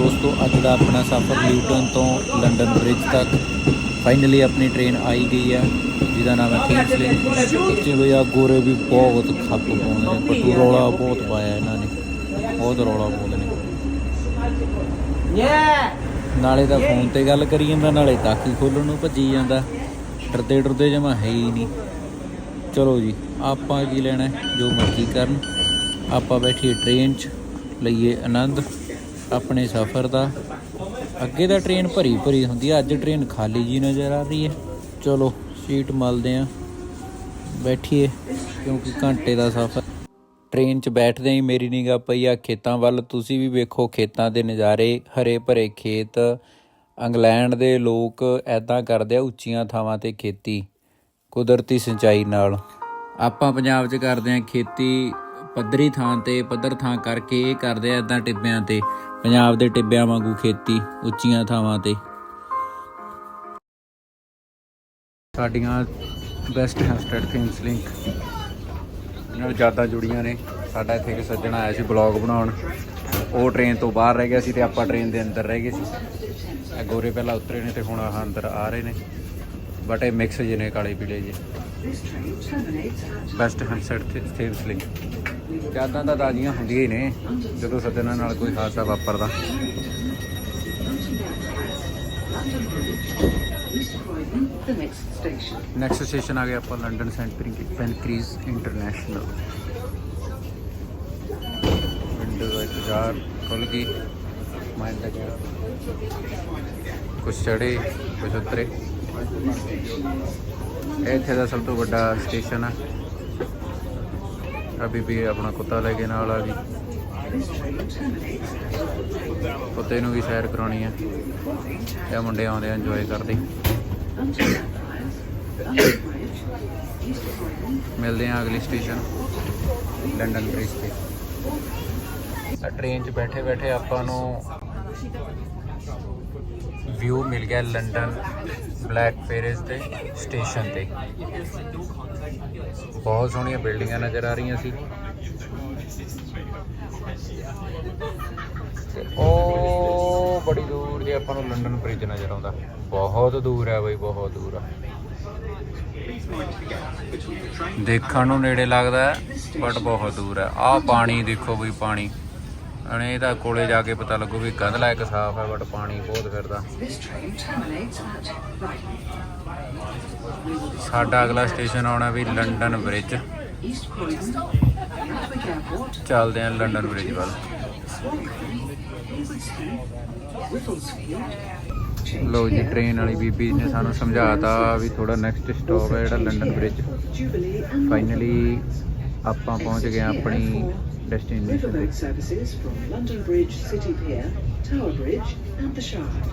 ਦੋਸਤੋ, ਅੱਜ ਦਾ ਆਪਣਾ ਸਫ਼ਰ ਲਿਊਟਨ ਤੋਂ ਲੰਡਨ ਬ੍ਰਿਜ ਤੱਕ। ਫਾਈਨਲੀ ਆਪਣੀ ਟ੍ਰੇਨ ਆਈ ਗਈ ਹੈ ਜਿਹਦਾ ਨਾਮ ਹੈ ਥੀਮਸ ਬੱਚੇ ਵੀ ਆ ਗੋਰੇ ਵੀ ਬਹੁਤ ਖੱਪ ਪਾਉਂਦੇ ਨੇ ਪਟੂ ਰੌਲਾ ਬਹੁਤ ਪਾਇਆ ਇਹਨਾਂ ਨੇ। ਬਹੁਤ ਰੌਲਾ ਪਾਉਂਦੇ ਨੇ। ਨਾਲੇ ਤਾਂ ਫੋਨ ਤੇ ਗੱਲ ਕਰੀ ਜਾਂਦਾ, ਨਾਲੇ ਤਾਕੀ ਖੋਲਣ ਨੂੰ ਭੱਜੀ ਜਾਂਦਾ। ਡਰਦੇ ਡਰਦੇ ਜਮਾ ਹੈ ਹੀ ਨਹੀਂ। ਚਲੋ ਜੀ, ਆਪਾਂ ਕੀ ਲੈਣਾ ਜੋ ਮਰਜ਼ੀ ਕਰਨ। ਆਪਾਂ ਬੈਠੀਏ ਟ੍ਰੇਨ 'ਚ, ਲਈਏ ਆਨੰਦ। ਆਪਣੇ ਸਫ਼ਰ ਦਾ। ਅੱਗੇ ਤਾਂ ਟ੍ਰੇਨ ਭਰੀ ਭਰੀ ਹੁੰਦੀ ਹੈ ਅੱਜ ਟ੍ਰੇਨ ਖਾਲੀ ਜੀ ਨਜ਼ਰ ਆ ਰਹੀ ਹੈ ਚਲੋ, ਸੀਟ ਮਲਦੇ ਆ, ਬੈਠੀਏ, ਕਿਉਂਕਿ ਘੰਟੇ ਦਾ ਸਫ਼ਰ। ਟ੍ਰੇਨ 'ਚ ਬੈਠਦੇ ਹੀ ਮੇਰੀ ਨਿਗਾਹ ਪਈ ਆ, ਖੇਤਾਂ ਵੱਲ। ਤੁਸੀਂ ਵੀ ਵੇਖੋ, ਖੇਤਾਂ ਦੇ ਨਜ਼ਾਰੇ, ਹਰੇ ਭਰੇ ਖੇਤ। ਇੰਗਲੈਂਡ ਦੇ ਲੋਕ ਐਦਾਂ ਕਰਦੇ ਆ, ਉੱਚੀਆਂ ਥਾਵਾਂ ਤੇ ਖੇਤੀ, ਕੁਦਰਤੀ ਸਿੰਚਾਈ ਨਾਲ। ਆਪਾਂ ਪੰਜਾਬ 'ਚ ਕਰਦੇ ਆ ਖੇਤੀ। ਪੱਧਰੀ ਥਾਂ ਤੇ, ਪੱਧਰ ਥਾਂ ਕਰਕੇ ਇਹ ਕਰਦੇ ਆ ਐਦਾਂ ਟਿੱਬਿਆਂ ਤੇ। ਪੰਜਾਬ ਦੇ ਟਿੱਬਿਆਂ ਵਾਂਗੂ ਖੇਤੀ, ਉੱਚੀਆਂ ਥਾਵਾਂ ਤੇ। ਸਾਡੀਆਂ ਬੈਸਟ ਹੈਸਟਡ ਥਿੰਗਸ ਲਿੰਕ ਨਾਲ ਜ਼ਿਆਦਾ ਜੁੜੀਆਂ ਨੇ। ਸਾਡਾ ਇੱਥੇ ਇੱਕ ਸੱਜਣ ਆਇਆ ਸੀ ਬਲੌਗ ਬਣਾਉਣ। ਉਹ ਟ੍ਰੇਨ ਤੋਂ ਬਾਹਰ ਰਹਿ ਗਿਆ ਸੀ ਤੇ ਆਪਾਂ ਟ੍ਰੇਨ ਦੇ ਅੰਦਰ ਰਹਿ ਗਏ ਸੀ। ਇਹ ਗੋਰੇ ਪਹਿਲਾਂ ਉਤਰੇ ਨੇ ਤੇ ਹੁਣ ਆਹ ਅੰਦਰ ਆ ਰਹੇ ਨੇ। ਬਟ ਇਹ ਮਿਕਸ ਜਿਹੇ ਨੇ ਕਾਲੇ ਪੀਲੇ ਜੀ ਬੈਸਟ ਹੈਂਡਸੈਟ ਥੇਮਸ ਲਿੰਕ ਯਾਦਾਂ ਤਾਂ ਤਾਜ਼ੀਆਂ ਹੁੰਦੀਆਂ ਹੀ ਨੇ, ਜਦੋਂ ਸੱਜਣਾ ਨਾਲ ਕੋਈ ਹਾਦਸਾ ਵਾਪਰਦਾ। ਨੈਕਸਟ ਸਟੇਸ਼ਨ ਆ ਗਿਆ ਆਪਾਂ London Saint Pancras International window ਦਾ ਇੰਤਜ਼ਾਰ ਖੁੱਲ ਗਈ। ਮਾਈਂਡ ਲੱਗਿਆ ਕੁਛ ਚੜੇ ਕੁਛ ਉਤਰੇ। ਇਹ ਇੱਥੇ ਦਾ ਸਭ ਤੋਂ ਵੱਡਾ ਸਟੇਸ਼ਨ ਆ। ਅਭੀ ਵੀ ਆਪਣਾ ਕੁੱਤਾ ਲੈ ਕੇ ਨਾਲ ਆ ਗਈ ਕੁੱਤੇ ਨੂੰ ਵੀ ਸੈਰ ਕਰਾਉਣੀ ਆ। ਇਹ ਮੁੰਡੇ ਆਉਂਦੇ ਆ ਇੰਜੋਏ ਕਰਦੇ। ਮਿਲਦੇ ਹਾਂ ਅਗਲੀ ਸਟੇਸ਼ਨ ਲੰਡਨ ਬ੍ਰਿਜ ਤੇ ਆ ਟ੍ਰੇਨ 'ਚ ਬੈਠੇ ਬੈਠੇ ਆਪਾਂ ਨੂੰ ਵਿਊ ਮਿਲ ਗਿਆ ਲੰਡਨ ਬਲੈਕ ਪੈਰਿਸ ਦੇ ਸਟੇਸ਼ਨ ਤੇ। ਬਹੁਤ ਸੋਹਣੀਆਂ ਬਿਲਡਿੰਗਾਂ ਨਜ਼ਰ ਆ ਰਹੀਆਂ ਸੀ। ਤੇ ਉਹ ਬੜੀ ਦੂਰ ਜੇ ਆਪਾਂ ਨੂੰ ਲੰਡਨ ਬ੍ਰਿਜ ਨਜ਼ਰ ਆਉਂਦਾ। ਬਹੁਤ ਦੂਰ ਹੈ ਬਈ, ਬਹੁਤ ਦੂਰ ਆ। ਦੇਖਣ ਨੂੰ ਨੇੜੇ ਲੱਗਦਾ ਬਟ ਬਹੁਤ ਦੂਰ ਹੈ ਆਹ ਪਾਣੀ ਦੇਖੋ ਬਈ, ਪਾਣੀ। ਅਣੇ ਇਹਦਾ ਕੋਲੇ ਜਾ ਕੇ ਪਤਾ ਲੱਗੂ ਵੀ ਗੰਧਲਾ ਇੱਕ ਸਾਫ਼ ਹੈ ਬਟ ਪਾਣੀ ਬਹੁਤ ਫਿਰਦਾ. ਸਾਡਾ ਅਗਲਾ ਸਟੇਸ਼ਨ ਆਉਣਾ ਵੀ ਲੰਡਨ ਬ੍ਰਿਜ। ਚੱਲਦੇ ਹਾਂ ਲੰਡਨ ਬ੍ਰਿਜ ਵੱਲ। ਲੋ ਜੀ ਟ੍ਰੇਨ ਵਾਲੀ ਬੀਬੀ ਨੇ ਸਾਨੂੰ ਸਮਝਾਤਾ ਵੀ ਥੋੜਾ ਨੈਕਸਟ ਸਟਾਪ ਹੈ ਜਿਹੜਾ ਲੰਡਨ ਬ੍ਰਿਜ। ਫਾਈਨਲੀ ਆਪਾਂ ਪਹੁੰਚ ਗਏ ਆਪਣੀ ਡੈਸਟੀਨੇਸ਼ਨ ਤੇ। and the Shard.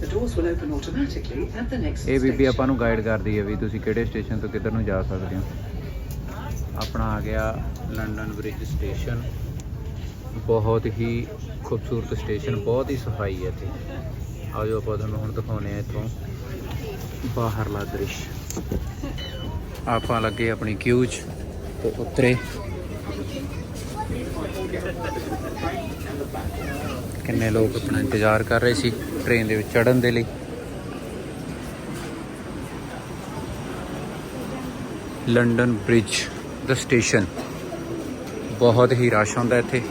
The doors will open automatically at the next ਇਹ ਬੀਬੀ. ਆਪਾਂ ਨੂੰ ਗਾਈਡ ਕਰਦੀ ਹੈ ਵੀ ਤੁਸੀਂ ਕਿਹੜੇ ਸਟੇਸ਼ਨ ਤੋਂ ਕਿੱਧਰ ਨੂੰ ਜਾ ਸਕਦੇ ਹੋ। ਆਪਣਾ ਆ ਗਿਆ ਲੰਡਨ ਬ੍ਰਿਜ ਸਟੇਸ਼ਨ ਬਹੁਤ ਹੀ ਖੂਬਸੂਰਤ ਸਟੇਸ਼ਨ ਬਹੁਤ ਹੀ ਸਫ਼ਾਈ ਹੈ ਇੱਥੇ। ਆਜੋ ਆਪਾਂ ਤੁਹਾਨੂੰ ਹੁਣ ਦਿਖਾਉਨੇ ਆ ਇੱਥੋਂ ਬਾਹਰਲਾ ਦ੍ਰਿਸ਼। ਆਪਾਂ ਲੱਗੇ ਆਪਣੀ ਕਿਊ 'ਚ। ਤੇ ਉਤਰੇ ਕਿੰਨੇ ਲੋਕ ਆਪਣਾ ਇੰਤਜ਼ਾਰ ਕਰ ਰਹੇ ਸੀ ਟ੍ਰੇਨ ਦੇ ਵਿੱਚ ਚੜਨ ਦੇ ਲਈ? ਲੰਡਨ ਬ੍ਰਿਜ ਦਾ ਸਟੇਸ਼ਨ ਬਹੁਤ ਹੀ ਰਸ਼ ਹੁੰਦਾ ਇੱਥੇ।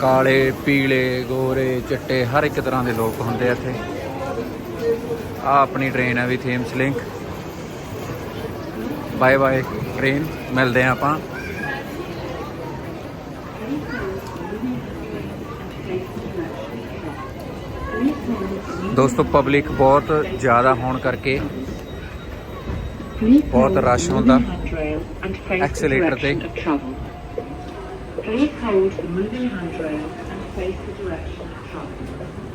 ਕਾਲੇ, ਪੀਲੇ, ਗੋਰੇ, ਚਿੱਟੇ, ਹਰ ਇੱਕ ਤਰ੍ਹਾਂ ਦੇ ਲੋਕ ਹੁੰਦੇ ਆ ਇੱਥੇ। ਆ ਆਪਣੀ ਟ੍ਰੇਨ ਹੈ ਵੀ Thameslink bye bye train ਮਿਲਦੇ ਆ ਆਪਾਂ। ਦੋਸਤੋ ਪਬਲਿਕ ਬਹੁਤ ਜ਼ਿਆਦਾ ਹੋਣ ਕਰਕੇ ਬਹੁਤ ਰਸ਼ ਹੁੰਦਾ। ਐਕਸਲੇਟਰ ਤੇ।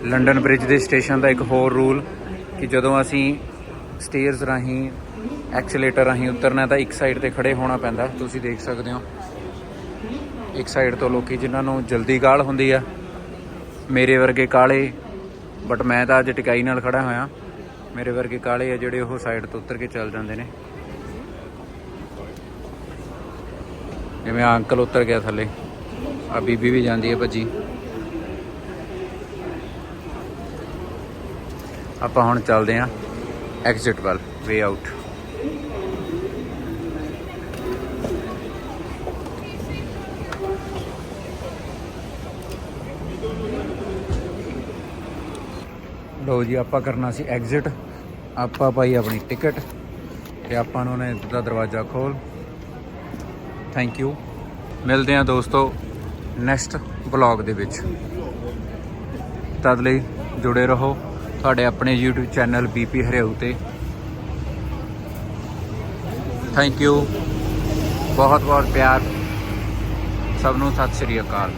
ਲੰਡਨ ਬ੍ਰਿਜ ਦੇ ਸਟੇਸ਼ਨ ਦਾ ਇੱਕ ਹੋਰ ਰੂਲ ਕਿ ਜਦੋਂ ਅਸੀਂ ਸਟੇਅਰਸ ਰਾਹੀਂ ਐਕਸਲੇਟਰ ਰਾਹੀਂ ਉਤਰਨਾ ਤਾਂ ਇੱਕ ਸਾਈਡ ਤੇ ਖੜੇ ਹੋਣਾ ਪੈਂਦਾ। ਤੁਸੀਂ ਦੇਖ ਸਕਦੇ ਹੋ। ਇੱਕ ਸਾਈਡ ਤੋਂ ਲੋਕੀ ਜਿਨ੍ਹਾਂ ਨੂੰ ਜਲਦੀ ਗਾਲ ਹੁੰਦੀ ਆ, ਮੇਰੇ ਵਰਗੇ ਕਾਲੇ ਬਟ ਮੈਂ ਤਾਂ ਅੱਜ ਟਿਕਾਈ ਨਾਲ ਖੜਾ ਹੋਇਆ। ਮੇਰੇ ਵਰਗੇ ਕਾਲੇ ਆ ਜਿਹੜੇ ਉਹ ਸਾਈਡ ਤੋਂ ਉਤਰ ਕੇ ਚੱਲ ਜਾਂਦੇ ਨੇ। ਜਿਵੇਂ ਅੰਕਲ ਉਤਰ ਗਿਆ ਥੱਲੇ। ਆ ਬੀਬੀ ਵੀ ਜਾਂਦੀ ਹੈ ਭੱਜੀ। ਆਪਾਂ ਹੁਣ ਚੱਲਦੇ ਆਂ ਐਗਜ਼ਿਟ ਵੱਲ ਵੇ ਆਊਟ ਲੋ ਜੀ, ਆਪਾਂ ਕਰਨਾ ਸੀ ਐਗਜ਼ਿਟ ਆਪਾਂ ਪਾਈ ਆਪਣੀ ਟਿਕਟ ਤੇ ਆਪਾਂ ਨੂੰ ਨੇ ਦਿੱਤਾ ਦਰਵਾਜ਼ਾ ਖੋਲ ਥੈਂਕ ਯੂ ਮਿਲਦੇ ਹਾਂ ਦੋਸਤੋ ਨੈਕਸਟ ਬਲੌਗ ਦੇ ਵਿੱਚ। ਤਦ ਲਈ ਜੁੜੇ ਰਹੋ। ਤੁਹਾਡੇ ਆਪਣੇ YouTube ਚੈਨਲ ਬੀਪੀ ਹਰਿਆਊ ਤੇ। ਥੈਂਕ ਯੂ ਬਹੁਤ ਬਹੁਤ ਪਿਆਰ। ਸਭ ਨੂੰ ਸਤਿ ਸ੍ਰੀ ਅਕਾਲ।